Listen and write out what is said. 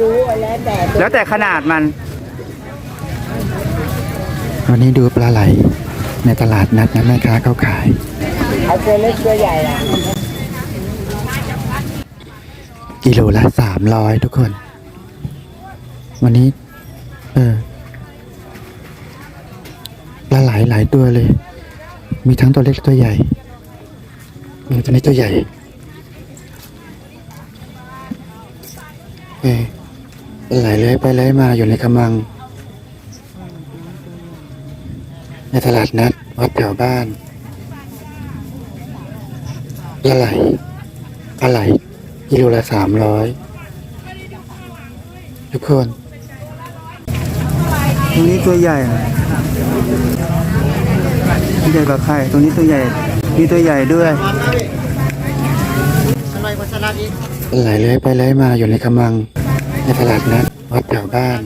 รู้แล้วแต่แล้วแต่ขนาดมัน วันนี้ดูปลาไหลในตลาดนัดนะแม่ค้าเขาขาย เอาตัวเล็กตัวใหญ่ล่ะกิโลละสามร้อยทุกคน วันนี้ เออปลาไหลหลายตัวเลย มีทั้งตัวเล็กและตัวใหญ่มีตัวนี้ตัวใหญ่ เออปลา ไหลเลื้อยไปเลื้อยมาอยู่ในกำมัง ในตลาดนัดวัดแถวบ้านปลาไหลปลาไหลกิโลละสามร้อยทุกคนตรงนี้ตัวใหญ่นะตัวใหญ่กว่าใครตรงนี้ตัวใหญ่มีตัวใหญ่ด้วยปลาไหลเลื้อยไปเลื้อยมาอยู่ในกำมัง ในตลาดนัดวัดแถวบ้าน